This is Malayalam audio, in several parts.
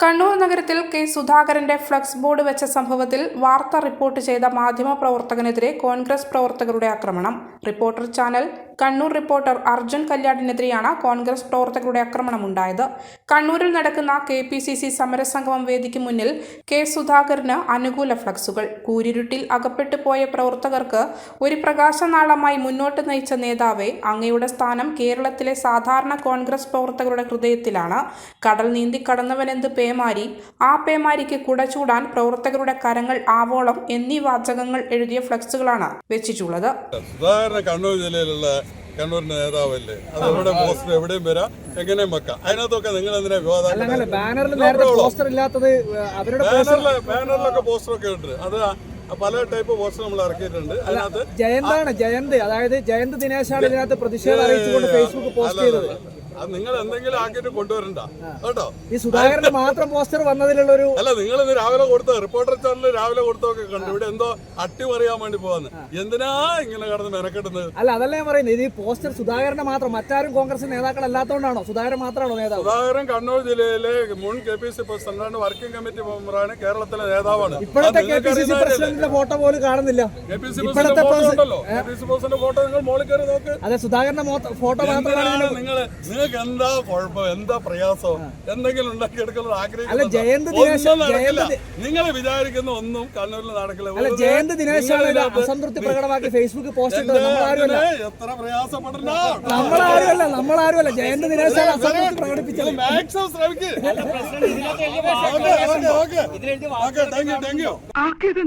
കണ്ണൂർ നഗരത്തിൽ കെ സുധാകരന്റെ ഫ്ലക്സ് ബോർഡ് വെച്ച സംഭവത്തിൽ വാർത്ത റിപ്പോർട്ട് ചെയ്ത മാധ്യമപ്രവർത്തകനെതിരെ കോൺഗ്രസ് പ്രവർത്തകരുടെ ആക്രമണം. Reporter channel Kannur reporter Arjun കല്യാടിനെതിരെയാണ് Congress പ്രവർത്തകരുടെ ആക്രമണം ആക്രമണമുണ്ടായത്. കണ്ണൂരിൽ നടക്കുന്ന കെ പി സി സി സമരസംഗമം വേദിക്ക് മുന്നിൽ കെ സുധാകരന് അനുകൂല ഫ്ലക്സുകൾ. കൂരിരുട്ടിൽ അകപ്പെട്ടു പോയ പ്രവർത്തകർക്ക് ഒരു പ്രകാശനാളമായി മുന്നോട്ട് നയിച്ച നേതാവെ അങ്ങയുടെ സ്ഥാനം കേരളത്തിലെ സാധാരണ കോൺഗ്രസ് പ്രവർത്തകരുടെ ഹൃദയത്തിലാണ്. കടൽ നീന്തി കടന്നവനെന്ത് പേമാരി ആ പേമാരിക്ക് കുടചൂടാൻ പ്രവർത്തകരുടെ കരങ്ങൾ ആവോളം എന്നീ വാചകങ്ങൾ എഴുതിയ ഫ്ലക്സുകളാണ് വെച്ചിട്ടുള്ളത്. കണ്ണൂർ ജില്ലയിലുള്ള കണ്ണൂരിന്റെ നേതാവല്ലേ? അത് എവിടെ പോസ്റ്റർ എവിടെയും വരാം. എങ്ങനെയും വെക്കാം. അതിനകത്തൊക്കെ നിങ്ങൾ എന്തിനാ വിവാദം? നേരത്തെ പോസ്റ്റർ ബാനറിലൊക്കെ പോസ്റ്ററൊക്കെ ഉണ്ട്. അത് പല ടൈപ്പ് പോസ്റ്റർ നമ്മൾ ഇറക്കിയിട്ടുണ്ട്. അതിനകത്ത് ജയന്താണ് ജയന്ത്. അതായത് ജയന്ത് ദിനേശാണ് ഇതിനകത്ത് പ്രതിഷേധം അറിയിച്ചുകൊണ്ട് ഫേസ്ബുക്ക് പോസ്റ്റ് ചെയ്തത്. അത് നിങ്ങൾ എന്തെങ്കിലും ആക്കിയിട്ട് കൊണ്ടുവരണ്ട. കേട്ടോ? ഈ സുധാകരന്റെ മാത്രം പോസ്റ്റർ വന്നതിലുള്ള ഒരു അല്ല നിങ്ങൾ ഇന്ന് രാവിലെ കൊടുത്ത റിപ്പോർട്ടർ ചാനലിൽ രാവിലെ കൊടുത്തൊക്കെ കണ്ടു. ഇവിടെ എന്തോ അട്ടിമറിയാൻ വേണ്ടി പോവാന്ന്. എന്തിനാ ഇങ്ങനെ കടന്ന് മെനക്കെട്ടുന്നത്? അല്ല അതല്ല ഞാൻ പറയുന്നത് ഇത് ഈ പോസ്റ്റർ സുധാകരന്റെ മാത്രം മറ്റാരും കോൺഗ്രസ് നേതാക്കൾ അല്ലാത്തതുകൊണ്ടാണോ സുധാകരൻ മാത്രമാണോ നേതാവ്? സുധാകരൻ കണ്ണൂർ ജില്ലയിലെ മുൻ കെ പി സി പ്രസിഡന്റാണ് വർക്കിംഗ് കമ്മിറ്റി മെമ്പറാണ് കേരളത്തിലെ നേതാവാണ്. ഇപ്പോഴത്തെ കെ പി സി സി നിങ്ങൾക്കറിയുന്ന പ്രസിഡന്റിന്റെ ഫോട്ടോ പോലും കാണുന്നില്ല. ഇപ്പോഴത്തെ ഫോട്ടോ നിങ്ങൾ മോളിൽ കയറി നോക്ക്. അതെ സുധാകരന്റെ ഫോട്ടോ മാത്രമാണ് നിങ്ങൾ നിങ്ങൾക്ക് എന്താ കുഴപ്പം? എന്താ പ്രയാസം? എന്തെങ്കിലും അല്ല, നടക്കില്ല. ജയന്ത് നിങ്ങൾ വിചാരിക്കുന്ന ഒന്നും കണ്ണൂരിൽ നടക്കില്ല. അല്ല ജയന്ത് ദിനേശാണ് അസംതൃപ്തി പ്രകടമാക്കി ഫേസ്ബുക്ക് പോസ്റ്റ് ഇട്ടത്. നമ്മളാരുമല്ല. എത്ര പ്രയാസപ്പെടണ്ട? നമ്മളാരുമല്ല നമ്മളാരുമല്ല. ജയന്ത് ദിനേശാണ് അസംതൃപ്തി പ്രകടിപ്പിച്ചത്. മാക്സിമം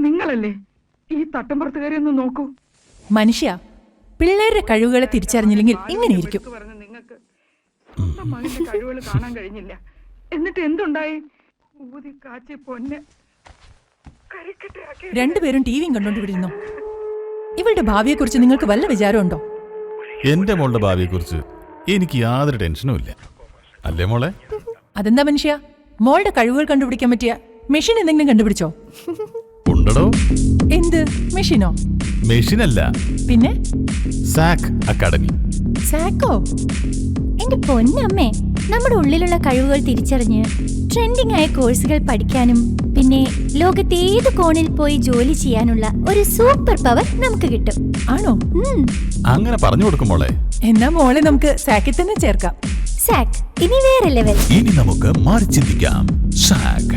നിങ്ങളല്ലേ ഓക്കെ ഓക്കെ ഈ ഈ തട്ടമ്പുറത്തുകാരി ഒന്ന് നോക്കൂ. മനുഷ്യ പിള്ളേരുടെ കഴിവുകളെ തിരിച്ചറിഞ്ഞില്ലെങ്കിൽ ഇങ്ങനെയിരിക്കും നിങ്ങൾക്ക് മകന്റെ കഴിവുകൾ കാണാൻ കഴിഞ്ഞില്ല. എന്നിട്ട് എന്തുണ്ടായി? ഊതി കാച്ചി പൊന്നെ. കരിക്കട്ടയാക്കി രണ്ടുപേരും ടി വിയും കണ്ടോണ്ടിരുന്നു ഇവളുടെ ഭാവിയെക്കുറിച്ച് നിങ്ങൾക്ക് വല്ല വിചാരമുണ്ടോ? എന്റെ മോളുടെ ഭാവിയെക്കുറിച്ച് എനിക്ക് യാതൊരു ടെൻഷനും ഇല്ല. അല്ലേ മോളെ? അതെന്താ മനുഷ്യ? മോളുടെ കഴിവുകൾ കണ്ടുപിടിക്കാൻ പറ്റിയ മെഷീൻ എന്തെങ്കിലും കണ്ടുപിടിച്ചോ? ഉണ്ടടോ? എന്ത്? മെഷീനോ? മെഷീനല്ല. പിന്നെ? സാക് അക്കാദമി സാക്കോ? എന്റെ പൊന്നമ്മേ നമ്മുടെ ഉള്ളിലുള്ള കഴിവുകൾ തിരിച്ചറിഞ്ഞ് ട്രെൻഡിംഗ് ആയ കോഴ്സുകൾ പഠിക്കാനും പിന്നെ ലോകത്തെ ഏത് കോണിൽ പോയി ജോലി ചെയ്യാനുള്ള ഒരു സൂപ്പർ പവർ നമുക്ക് കിട്ടും. ആണോ? അങ്ങനെ പറഞ്ഞു കൊടുക്കും മോളെ. എന്നാ മോളെ നമുക്ക് സാക്കിൽ തന്നെ ചേർക്കാം. സാക്ക് ഇനി വേറെ ലെവൽ. ഇനി നമുക്ക് മാറി ചിന്തിക്കാം. സാക്